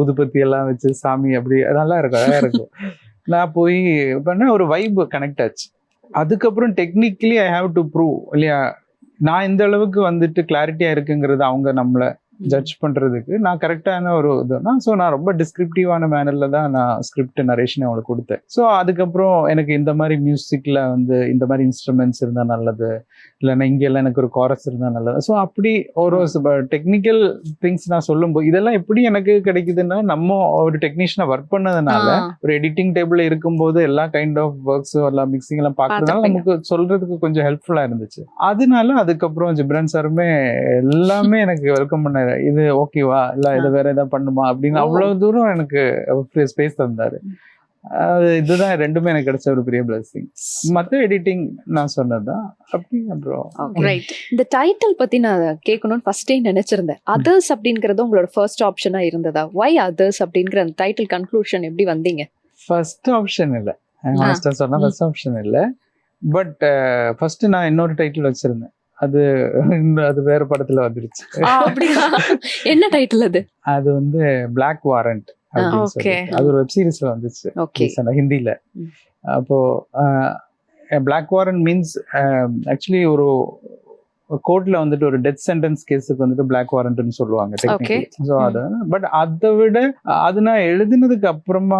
உதுபத்தி எல்லாம் வச்சு சாமி அப்படி நல்லா இருக்கும் அழகா இருக்கும். *laughs* நான் போய் பண்ண ஒரு வைப் கனெக்ட் ஆச்சு. அதுக்கப்புறம் technically I have to prove இல்லையா? நான் இந்த அளவுக்கு வந்துட்டு கிளாரிட்டியா இருக்குங்கிறது அவங்க நம்மளை ஜட்ஜ் பண்றதுக்கு நான் கரெக்டான ஒரு இதுனா ஸோ நான் ரொம்ப டிஸ்கிரிப்டிவான மேனர்ல தான் நான் ஸ்கிரிப்ட் நரேஷன் அவங்களுக்கு கொடுத்தேன். ஸோ அதுக்கப்புறம் எனக்கு இந்த மாதிரி மியூசிக்ல வந்து இந்த மாதிரி இன்ஸ்ட்ருமெண்ட்ஸ் இருந்தால் நல்லது. இல்லைன்னா இங்க எல்லாம் எனக்கு ஒரு காரஸ் இருந்தா நல்லது. ஸோ அப்படி ஒரு டெக்னிக்கல் திங்ஸ் நான் சொல்லும்போது இதெல்லாம் எப்படி எனக்கு கிடைக்குதுன்னா நம்ம ஒரு டெக்னீஷியனை ஒர்க் பண்ணதுனால ஒரு எடிட்டிங் டேபிள்ல இருக்கும்போது எல்லா கைண்ட் ஆஃப் ஒர்க்ஸ் எல்லாம் மிக்சிங் எல்லாம் பார்க்கறதுனால. நமக்கு சொல்றதுக்கு கொஞ்சம் ஹெல்ப்ஃபுல்லா இருந்துச்சு. அதனால அதுக்கப்புறம் ஜிப்ரான் சாருமே எல்லாமே எனக்கு வெல்கம் பண்ணாரு. இது ஓகேவா இல்ல இது வேற ஏதாவது பண்ணுமா? அப்படின்னு. அவ்வளவு தூரம் எனக்கு ஸ்பேஸ் தந்தாரு. அது இதுதான் ரெண்டுமே எனக்கு கிடைச்ச ஒரு பெரிய பிளஸிங் மத்த எடிட்டிங் நான் சொன்னதுதான். அப்படி அப்புறம். ரைட் இந்த டைட்டில் பத்தி நான் கேட்கணும்னு ஃபர்ஸ்டே நினைச்சிருந்தேன். அதர்ஸ் அப்படிங்கறது உங்களோட ஃபர்ஸ்ட் ஆப்ஷனா இருந்ததா? வை அதர்ஸ் அப்படிங்கிற அந்த டைட்டில் கன்க்ளூஷன் எப்படி வந்தீங்க? ஃபர்ஸ்ட் ஆப்ஷன் இல்ல. மாஸ்டர் சொன்னா. ஃபர்ஸ்ட் ஆப்ஷன் இல்ல. பட் ஃபர்ஸ்ட் நான் இன்னொரு டைட்டில் வச்சிருந்தேன். அது அது வேற படத்துல வந்துருச்சு. என்ன டைட்டில் அது? அது வந்து பிளாக் வாரண்ட் அது ஒரு வெப் சீரிஸ்ல வந்துச்சு. ம். அப்போ பிளாக் வாரண்ட் மீன்ஸ் ஆக்சுவலி ஒரு கோர்ட்ல வந்துட்டு ஒரு டெத் சென்டென்ஸ் கேஸுக்கு வந்துட்டு பிளாக் வாரண்ட்னு சொல்லுவாங்க. ஸோ அது பட் அதை விட அது நான் எழுதினதுக்கு அப்புறமா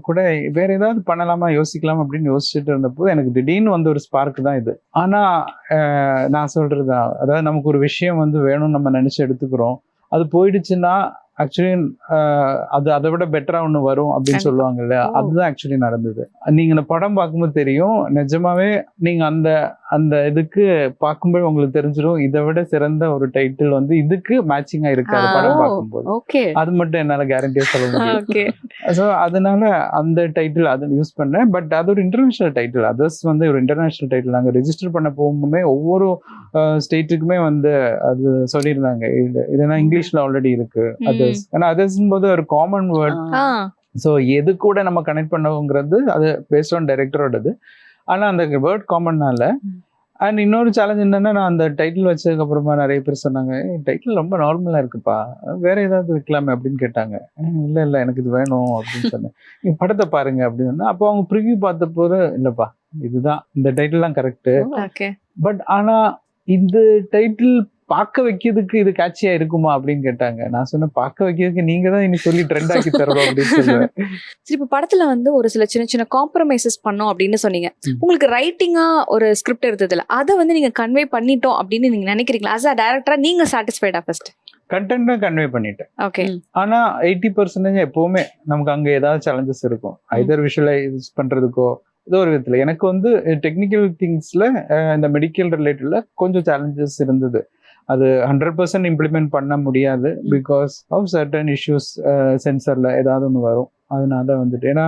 கூட வேற ஏதாவது பண்ணலாமா யோசிக்கலாம் அப்படின்னு யோசிச்சுட்டு இருந்தப்போ எனக்கு திடீர்னு வந்து ஒரு ஸ்பார்க் தான் இது. ஆனா நான் சொல்றதுதான் அதாவது நமக்கு ஒரு விஷயம் வந்து வேணும்னு நம்ம நினைச்சு எடுத்துக்கிறோம். அது போயிடுச்சுன்னா ஆக்சுவலி அது அதை விட பெட்டரா ஒண்ணு வரும் அப்படின்னு கண்டிப்பா. சொல்லுவாங்கல்ல. அதுதான் ஆக்சுவலி நடந்தது. நீங்க இந்த படம் பார்க்கும்போது தெரியும். நிஜமாவே நீங்க அந்த அந்த இதுக்கு பார்க்கும்போது உங்களுக்கு தெரிஞ்சிடும் இதை விட சிறந்த ஒரு டைட்டில் வந்து இதுக்கு மேட்சிங்கா இருக்காது. படம். பார்க்கும்போது. அது மட்டும் என்னால கேரண்டியா சொல்ல முடியும். ஸோ அதனால அந்த டைட்டில் அதை யூஸ் பண்ணேன். பட் அது ஒரு இன்டர்நேஷனல் டைட்டில் அதர்ஸ் வந்து ஒரு இன்டர்நேஷனல் டைட்டில் நாங்கள் ரெஜிஸ்டர் பண்ண போகும்போது ஒவ்வொரு ஸ்டேட்டுக்குமே வந்து அது சொல்லியிருந்தாங்க. இது இதெல்லாம் இங்கிலீஷ்ல ஆல்ரெடி இருக்கு. அதர்ஸ் ஏன்னா அதர்ஸ் போது ஒரு காமன் வேர்ட் ஸோ எது கூட நம்ம கனெக்ட் பண்ணவுங்கிறது அது பேஸ்ட் ஆன் டைரக்டரோடது ஆனா அந்த வேர்ட் காமன்னால அண்ட் இன்னொரு சேலஞ்ச் என்னன்னா நான் அந்த டைட்டில் வச்சதுக்கு அப்புறமா நிறைய பேர் சொன்னாங்க டைட்டில் ரொம்ப நார்மலா இருக்குப்பா. வேற ஏதாவது வைக்கலாமே? அப்படின்னு கேட்டாங்க. "அஹ் இல்ல இல்ல எனக்கு இது வேணும். அப்படின்னு *laughs* சொன்னேன். நீங்க படத்தை பாருங்க. அப்படின்னு சொன்னா அப்போ அவங்க ப்ரிவியூ பார்த்த போது இல்லப்பா இதுதான். இந்த டைட்டில் தான் கரெக்ட் ஓகே பட் ஆனா இந்த டைட்டில் பார்க்க வைக்கிறதுக்கு இது கேட்சியா இருக்குமா அப்படின்னு கேட்டாங்க. நான் சொன்னேன் பார்க்க வைக்கிறதுக்கு நீங்க தான் இனி சொல்லி ட்ரெண்ட் ஆக்கி தரணும் அப்படின்னு சொல்லுவேன். *laughs* சரி இப்போ படத்துல வந்து ஒரு சில சின்ன சின்ன காம்ப்ரமைசஸ் பண்ணோம் அப்படின்னு சொன்னீங்க. உங்களுக்கு ரைட்டிங்கா ஒரு ஸ்கிரிப்ட் இருந்ததுல அதை வந்து நீங்க கன்வே பண்ணிட்டோம் அப்படின்னு நீங்க நினைக்கிறீங்களா? ஆஸ் அ டேரக்டரா நீங்க சாட்டிஸ்ஃபைடா ஃபர்ஸ்ட் கண்டென்ட்டை கன்வே பண்ணிட்டேன். ஓகே ஆனா எயிட்டி பர்சன்டேஜ் எப்பவுமே நமக்கு அங்க ஏதாவது சேலஞ்சஸ் இருக்கும். ஐதர் விஷுவலைஸ் பண்றதுக்கோ ஏதோ ஒரு விதத்துல. எனக்கு வந்து டெக்னிக்கல் திங்ஸ்ல இந்த மெடிக்கல் ரிலேட்டட்ல கொஞ்சம் சேலஞ்சஸ் இருந்தது. அது ஹண்ட்ரட் பர்சன்ட் இம்ப்ளிமெண்ட் பண்ண முடியாது பிகாஸ் ஆஃப் சர்டன் இஷ்யூஸ் சென்சர்ல ஏதாவது ஒன்று வரும். அதனால வந்துட்டு ஏன்னா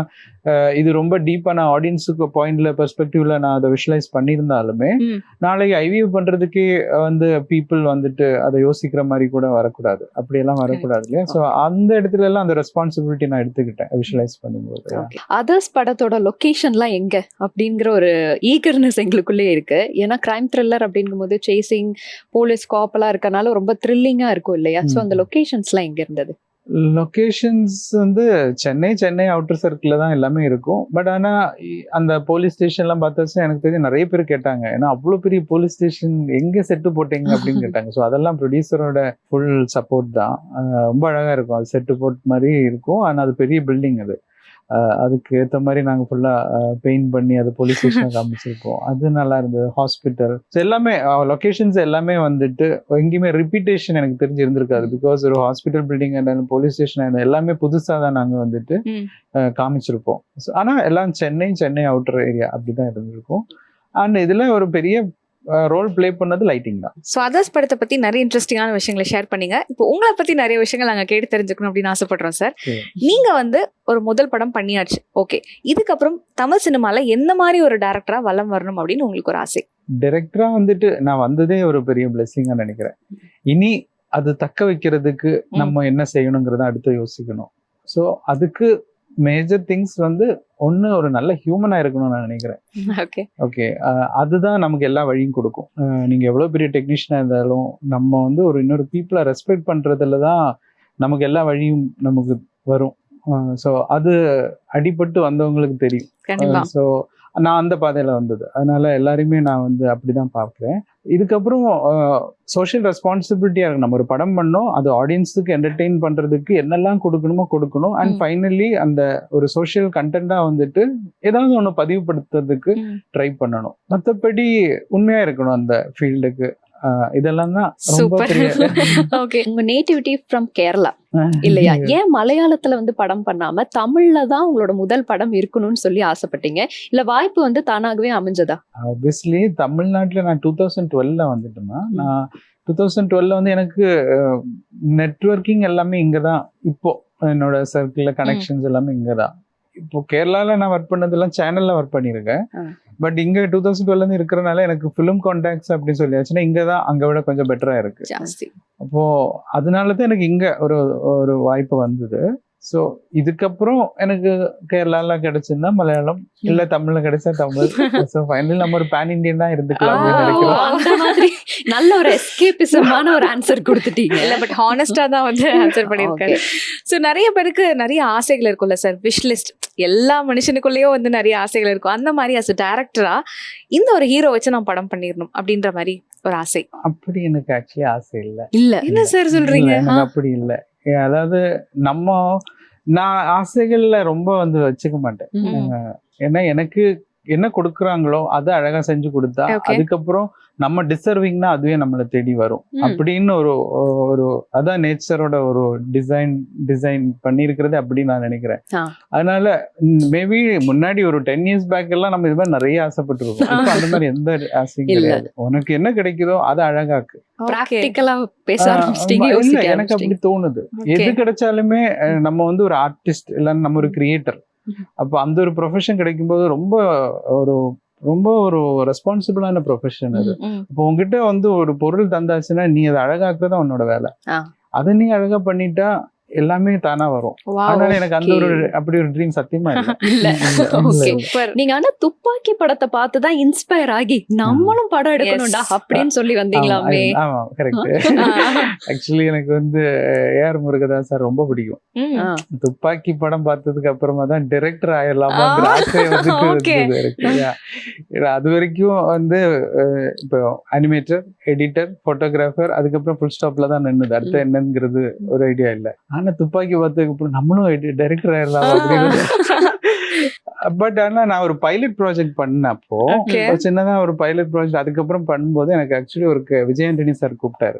இது ரொம்ப டீப்பா நான் ஆடியன்ஸுக்கு பாயிண்ட்ல பெர்ஸ்பெக்டிவ்ல நான் அதை விஷுவலைஸ் பண்ணியிருந்தாலுமே. நாளைக்கு ஐவியூ பண்றதுக்கே வந்து பீப்புள் வந்துட்டு அதை யோசிக்கிற மாதிரி கூட வரக்கூடாது. அப்படியெல்லாம் வரக்கூடாது இல்லையா? ஸோ அந்த இடத்துல எல்லாம் அந்த ரெஸ்பான்சிபிலிட்டி நான் எடுத்துக்கிட்டேன் விஷுவலைஸ் பண்ணும்போது. அதர்ஸ் படத்தோட லொகேஷன்லாம் எங்க? அப்படிங்கிற ஒரு ஈகர்னஸ் எங்களுக்குள்ளே இருக்கு. ஏன்னா கிரைம் த்ரில்லர் அப்படிங்கும்போது சேசிங் போலீஸ் காப்பெல்லாம் இருக்கனால ரொம்ப த்ரில்லிங்கா இருக்கும் இல்லையா? ஸோ அந்த ம். லொகேஷன்ஸ்லாம் எங்க இருந்தது? லொக்கேஷன்ஸ் வந்து சென்னை சென்னை அவுட்டர் சர்க்கிளில் தான் எல்லாமே இருக்கும். பட் ஆனால் அந்த போலீஸ் ஸ்டேஷன்லாம் பார்த்தாச்சும் எனக்கு தெரிஞ்சு நிறைய பேர் கேட்டாங்க. ஏன்னா அவ்வளோ பெரிய போலீஸ் ஸ்டேஷன் எங்கே செட்டு போட்டீங்க அப்படின்னு கேட்டாங்க. ஸோ அதெல்லாம் ப்ரொடியூசரோட ஃபுல் சப்போர்ட் தான். ரொம்ப அழகாக இருக்கும். அது செட்டு போட் மாதிரி இருக்கும். ஆனால் அது பெரிய பில்டிங் அது. அதுக்கு ஏற்ற மாதிரி நாங்கள் ஃபுல்லாக பெயிண்ட் பண்ணி அது போலீஸ் *laughs* ஸ்டேஷனை காமிச்சிருப்போம். அது நல்லா இருந்தது. ஹாஸ்பிட்டல் எல்லாமே லொகேஷன்ஸ் எல்லாமே வந்துட்டு எங்கேயுமே ரிப்பீட்டேஷன் எனக்கு தெரிஞ்சு இருந்திருக்காது. பிகாஸ் ஒரு ஹாஸ்பிட்டல் பில்டிங் இருந்தாலும் போலீஸ் ஸ்டேஷன் இருந்தாலும் எல்லாமே புதுசாக தான் நாங்கள் வந்துட்டு காமிச்சிருப்போம். So, ஆனா எல்லாம் சென்னை சென்னை அவுட்டர் ஏரியா அப்படிதான் இருந்திருக்கும். அண்ட் இதுல ஒரு பெரிய ரோல் ப்ளே பண்ணது லைட்டிங் தான். ஸோ அதர்ஸ் படத்தை பத்தி நிறைய இன்ட்ரெஸ்டிங்கான விஷயங்களை ஷேர் பண்ணீங்க. இப்போ உங்களை பத்தி நிறைய விஷயங்கள் நாங்க கேட்டு தெரிஞ்சுக்கணும் அப்படின்னு ஆசைப்படுறோம் சார் சரி. நீங்க வந்து ஒரு முதல் படம் பண்ணியாச்சு. ஓகே இதுக்கப்புறம் தமிழ் சினிமால எந்த மாதிரி ஒரு டேரக்டரா வலம் வரணும் அப்படின்னு உங்களுக்கு ஒரு ஆசை? டைரக்டரா வந்துட்டு நான் வந்ததே ஒரு பெரிய பிளெஸிங்கா நினைக்கிறேன். இனி அது தக்க வைக்கிறதுக்கு நம்ம என்ன செய்யணுங்கிறத அடுத்து யோசிக்கணும். ஸோ அதுக்கு மேஜர் திங்ஸ் வந்து ஒண்ணு ஒரு நல்ல ஹியூமனா இருக்கணும்னு நான் நினைக்கிறேன். ஓகே ஓகே அதுதான் நமக்கு எல்லா வழியும் கொடுக்கும். நீங்க எவ்வளவு பெரிய டெக்னீஷியனா இருந்தாலும் நம்ம வந்து ஒரு இன்னொரு பீப்புளை ரெஸ்பெக்ட் பண்றதுல தான் நமக்கு எல்லா வழியும் நமக்கு வரும். ஸோ அது அடிபட்டு வந்தவங்களுக்கு தெரியும். ஸோ நான் அந்த பாதையில வந்தது. அதனால எல்லாரையுமே நான் வந்து அப்படிதான் பார்க்குறேன். இதுக்கப்புறம் சோஷியல் ரெஸ்பான்சிபிலிட்டியா இருக்கு. நம்ம ஒரு படம் பண்ணோம் அது ஆடியன்ஸுக்கு என்டர்டெயின் பண்றதுக்கு என்னெல்லாம் கொடுக்கணுமோ கொடுக்கணும். அண்ட். ஃபைனலி அந்த ஒரு சோஷியல் கண்டென்ட்டா வந்துட்டு ஏதாவது ஒன்று பதிவுபடுத்துறதுக்கு ம். ட்ரை பண்ணணும். மற்றபடி உண்மையா இருக்கணும் அந்த ஃபீல்டுக்கு இதெல்லாம் தான் ரொம்ப சூப்பர். பெரிய *laughs* ஓகே உங்க நேட்டிவிட்டி ஃப்ரம் கேரளா இல்லையா? ஏன் மலையாளத்துல வந்து படம் பண்ணாம தமிழ்ல தான் உங்களோட முதல் படம் இருக்கணும்னு சொல்லி ஆசைப்பட்டீங்க? இல்ல வாய்ப்பு வந்து தானாகவே அமைஞ்சதா? ஆப்வியஸ்லி தமிழ்நாட்டில் நான் டூ தௌசண்ட் டுவெல்ல வந்துட்டேன்னா நான் டூ தௌசண்ட் டுவெல்ல வந்து எனக்கு நெட்ஒர்க்கிங் எல்லாமே இங்கே தான் இப்போ என்னோட சர்க்கிளில் கனெக்ஷன்ஸ் எல்லாமே இங்கே தான் இப்போ கேரளால நான் ஒர்க் பண்ணதெல்லாம் சேனல்ல ஒர்க் பண்ணியிருக்கேன். ஆ. பட் இங்க டூ தௌசண்ட் டுவெல்ல இருந்து இருக்கிறனால எனக்கு ஃபிலிம் கான்டாக்ட்ஸ் அப்படின்னு சொல்லியாச்சுன்னா இங்க தான் அங்க விட கொஞ்சம் பெட்டரா இருக்கு. ஜாஸ்தி. அப்போ அதனால தான் எனக்கு இங்க ஒரு ஒரு வாய்ப்பு வந்தது. ஸோ இதுக்கப்புறம் எனக்கு கேரளால கிடைச்சிருந்தா மலையாளம் இல்ல தமிழ்ல கிடைச்சா தமிழ். *laughs* ஸோ ஃபைனலி நம்ம ஒரு பேன் இண்டியன் தான் இருந்துக்கலாம். நினைக்கிறோம். மாதிரி நல்ல ஒரு எஸ்கேபிசமான ஒரு ஆன்சர் கொடுத்துட்டீங்க. இல்ல பட் ஹானஸ்டா தான் வந்து ஆன்சர் பண்ணிருக்காரு சோ நிறைய பேருக்கு நிறைய ஆசைகள் இருக்கும்ல சார் விஷ் லிஸ்ட் எல்லா மனுஷனுக்குள்ளேயும் வந்து நிறைய ஆசைகள் இருக்கும். அந்த மாதிரி அஸ் டேரக்டரா இந்த ஒரு ஹீரோ வச்சு நான் படம் பண்ணிடணும் அப்படின்ற மாதிரி ஒரு ஆசை. அப்படி எனக்கு ஆக்சுவலி ஆசை இல்லை. இல்ல. என்ன சார் சொல்றீங்க? அப்படி இல்லை. அதாவது நம்ம நான் ஆசைகள்ல ரொம்ப வந்து வச்சுக்க மாட்டேன். ஏன்னா எனக்கு என்ன கொடுக்குறாங்களோ அதை அழகா செஞ்சு கொடுத்தா. அதுக்கப்புறம் நம்ம டிசர்விங்னா அதுவே நம்மளை தேடி வரும். அப்படின்னு ஒரு ஒரு அதான் நேச்சரோட ஒரு டிசைன் டிசைன் பண்ணியிருக்கிறது அப்படி நான் நினைக்கிறேன். அதனால மேபி முன்னாடி ஒரு டென் இயர்ஸ் பேக் எல்லாம் நம்ம இது மாதிரி நிறைய ஆசைப்பட்டிருக்கோம் இப்ப அந்த மாதிரி எந்த ஆசையும் இல்ல. கிடையாது உனக்கு என்ன கிடைக்குதோ அதை அழகாக்கு எனக்கு அப்படி தோணுது. எது கிடைச்சாலுமே நம்ம வந்து ஒரு ஆர்டிஸ்ட் இல்லைன்னா நம்ம ஒரு கிரியேட்டர். அப்போ அந்த ஒரு ப்ரொஃபஷன் கிடைக்கும்போது ரொம்ப ஒரு ரொம்ப ஒரு ரெஸ்பான்சிபிளான ப்ரொஃபஷன் அது. இப்போ உங்ககிட்ட வந்து ஒரு பொருள் தந்தாச்சுன்னா நீ அதை அழகாக்குறது உன்னோட வேலை. அதை நீ அழகா பண்ணிட்டா எல்லாமே தானா வரும். அதனால எனக்கு அந்த ஒரு. அப்படி ஒரு ட்ரீம் சத்தியமா இல்ல. *laughs* சூப்பர் *laughs* நீங்க ஆனா துப்பாக்கி படத்தை பார்த்துதான் இன்ஸ்பயர் ஆகி நம்மளும் படம் எடுக்கணும்டா. அப்படின்னு சொல்லி வந்தீங்களாமே ஆமா கரெக்ட் *laughs* ஆக்சுவலி எனக்கு வந்து ஏஆர் முருகதாஸ் சார் ரொம்ப பிடிக்கும். துப்பாக்கி படம் பார்த்ததுக்கு அப்புறமா தான் டைரக்டர் ஆயிடலாமாங்கிற ஆசை வந்துட்டு. இருந்தது அது வரைக்கும் வந்து இப்போ அனிமேட்டர் எடிட்டர் போட்டோகிராஃபர் அதுக்கப்புறம் ஃபுல் ஸ்டாப்ல தான் நின்னுது அடுத்து. என்னங்கிறது ஒரு ஐடியா இல்ல ஆனா துப்பாக்கி பார்த்ததுக்கு அப்புறம் நம்மளும் டைரக்டர் ஆயிடலாம் அப்படின்னு. பட் ஆனா நான் ஒரு பைலட் ப்ராஜெக்ட் பண்ணப்போ Okay. ஒரு சின்னதா ஒரு பைலட் ப்ராஜெக்ட் அதுக்கப்புறம் பண்ணும்போது எனக்கு ஆக்சுவலி ஒரு க- விஜய் ஆண்டனி சார் கூப்பிட்டாரு.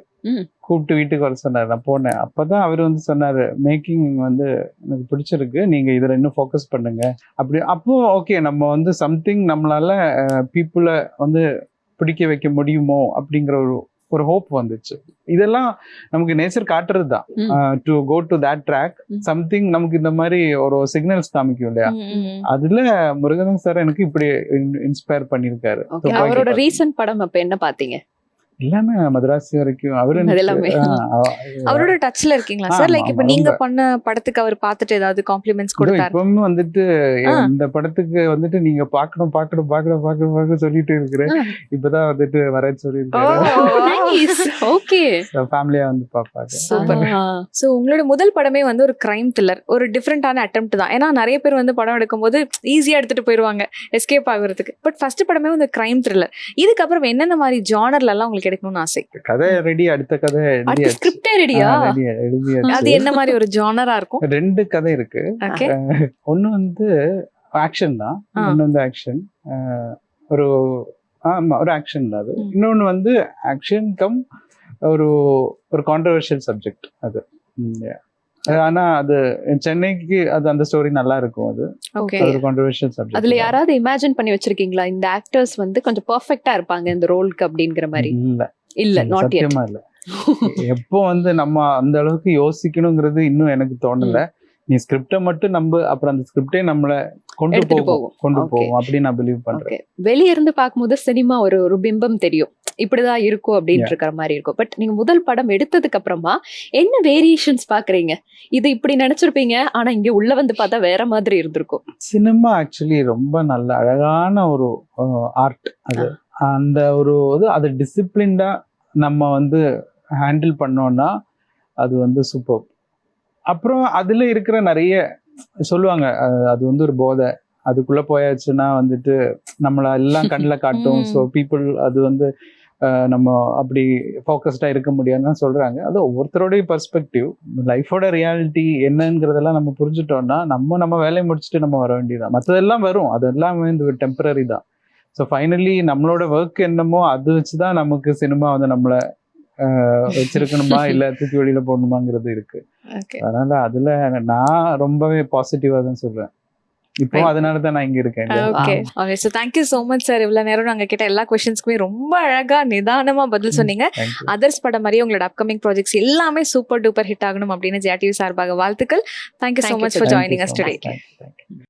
கூப்பிட்டு வீட்டுக்கு வர சொன்னாரு. நான் போனேன். அப்பதான் அவர் வந்து சொன்னாரு மேக்கிங் வந்து எனக்கு பிடிச்சிருக்கு. நீங்க இதுல இன்னும் ஃபோக்கஸ் பண்ணுங்க. அப்படி அப்போ ஓகே நம்ம வந்து சம்திங் நம்மளால பீப்புளை வந்து பிடிக்க வைக்க முடியுமோ அப்படிங்கிற ஒரு ஒரு ஹோப் வந்துச்சு இதெல்லாம் நமக்கு நேச்சர் காட்டுறது தான். To go to that track. Something நமக்கு இந்த மாதிரி ஒரு சிக்னல்ஸ் காமிக்கும் இல்லையா. அதுல முருகன் சார் எனக்கு இப்படி இன்ஸ்பயர் பண்ணிருக்காரு அவரோட. ரீசன்ட் படம் அப்ப என்ன பாத்தீங்க எல்லாமே மதராசி வரைக்கும் அவரு அவரோட டச்ல இருக்கீங்களா? சார் லைக் இப்ப நீங்க. பண்ண படத்துக்கு அவர் பார்த்துட்டு ஏதாவது காம்ப்ளிமெண்ட்ஸ் கொடுத்தாரு? இப்பவும் வந்துட்டு. இந்த படத்துக்கு வந்துட்டு நீங்க பாக்கணும் பாக்கணும் பாக்கணும் பாக்கணும் பாக்கணும் சொல்லிட்டு இருக்கிறேன். இப்பதான் வந்துட்டு வரேன்னு சொல்லியிருக்காரு. ஓகே ஃபேமிலியா வந்து பாப்பாங்க சூப்பர் ஸோ உங்களோட முதல் படமே வந்து ஒரு கிரைம் த்ரில்லர் ஒரு டிஃப்ரெண்டான அட்டெம்ட் தான். ஏன்னா நிறைய பேர் வந்து படம் எடுக்கும்போது ஈஸியா எடுத்துட்டு போயிருவாங்க எஸ்கேப் ஆகுறதுக்கு. பட் ஃபர்ஸ்ட் படமே வந்து கிரைம் த்ரில்லர் இதுக்கப்புறம் என்னென்ன மாதிரி ஜானர்ல எல்லாம் உங்களுக்கு எடுக்கணும்னு ஆசை. கதை ரெடி அடுத்த கதை ஸ்கிரிப்டே ரெடியா அது என்ன மாதிரி ஒரு ஜானரா இருக்கும்? ரெண்டு கதை இருக்கு. ஒன்னு வந்து ஆக்ஷன் தான். ஒன்னு வந்து ஆக்ஷன் ஒரு ஆமா ஒரு ஆக்ஷன் தான் அது. இன்னொன்னு வந்து ஆக்ஷன் கம் ஒரு ஒரு கான்ட்ரவர்ஷியல் சப்ஜெக்ட். அது. ஆனா அது சென்னைக்கு அது அந்த ஸ்டோரி நல்லா இருக்கும் அது. ஓகே அது கான்ட்ரவர்ஷியல் சப்ஜெக்ட் அதுல யாராவது இமேஜின் பண்ணி வச்சிருக்கீங்களா? இந்த ஆக்டர்ஸ் வந்து கொஞ்சம் பெர்ஃபெக்ட்டா இருப்பாங்க இந்த ரோலுக்கு அப்படிங்கிற மாதிரி. இல்ல. இல்ல நாட் சத்தியமா இல்ல. எப்போ வந்து நம்ம அந்த அளவுக்கு யோசிக்கணுங்கிறது இன்னும் எனக்கு தோணல. நீ ஸ்கிரிப்டை மட்டும் நம்பு அப்புறம் அந்த ஸ்கிரிப்டே நம்மள கொண்டு போகும். போகும். கொண்டு. போகும். அப்படின்னு நான் பிலீவ் பண்றேன். வெளிய இருந்து பார்க்கும்போது சினிமா ஒரு ஒரு பிம்பம் தெரியும். இப்படிதான் இருக்கும் அப்படின்னு Yeah. இருக்கிற மாதிரி இருக்கும். பட் நீங்க முதல் படம் எடுத்ததுக்கு அப்புறமா என்ன வேரியேஷன்ஸ் பாக்குறீங்க இது இப்படி நினைச்சிருப்பீங்க ஆனா இங்க உள்ள வந்து பார்த்தா வேற மாதிரி இருந்திருக்கும். சினிமா ஆக்சுவலி ரொம்ப நல்ல அழகான ஒரு ஆர்ட் அது. அந்த ஒரு இது அது டிசிப்ளின்டா நம்ம வந்து ஹேண்டில் பண்ணோம்னா அது வந்து சூப்பர் அப்புறம் அதுல இருக்கிற நிறைய சொல்லுவாங்க அது வந்து ஒரு போதை. அதுக்குள்ள போயாச்சுன்னா வந்துட்டு நம்மள எல்லாம் கண்ணில் காட்டும். *laughs* ஸோ பீப்புள் அது வந்து நம்ம அப்படி ஃபோக்கஸ்டா இருக்க முடியாதுன்னு சொல்றாங்க. அது ஒவ்வொருத்தரோடைய பர்ஸ்பெக்டிவ் லைஃபோட ரியாலிட்டி என்னங்கிறதெல்லாம் நம்ம புரிஞ்சுட்டோம்னா நம்ம நம்ம வேலையை முடிச்சுட்டு நம்ம வர வேண்டியதுதான். மற்றதெல்லாம் வரும். அதெல்லாம் வந்து டெம்பரரி தான். ஸோ ஃபைனலி நம்மளோட ஒர்க் என்னமோ அது வச்சுதான் நமக்கு சினிமா வந்து நம்மள வச்சிருக்கணுமா? *laughs* இல்ல தூக்கி வெளியில போடணுமாங்கிறது இருக்கு. அதனால அதுல நான் ரொம்பவே பாசிட்டிவா தான் சொல்றேன். இப்போ. அதனால தான் நான் இங்க இருக்கேன்? Okay okay so thank you so much sir இவ்வளோ நேரம் நாங்கள் கேட்ட எல்லா கொஷின்ஸ்க்குமே ரொம்ப அழகா நிதானமா பதில் சொன்னீங்க. அதர்ஸ் படம் மாதிரி உங்களோட அப்கமிங் ப்ராஜெக்ட்ஸ் எல்லாமே சூப்பர் டூப்பர் ஹிட் ஆகணும் அப்படின்னு ஜியா டிவி சார்பாக வாழ்த்துக்கள் you joining so us much. Today Thank you. Thank you.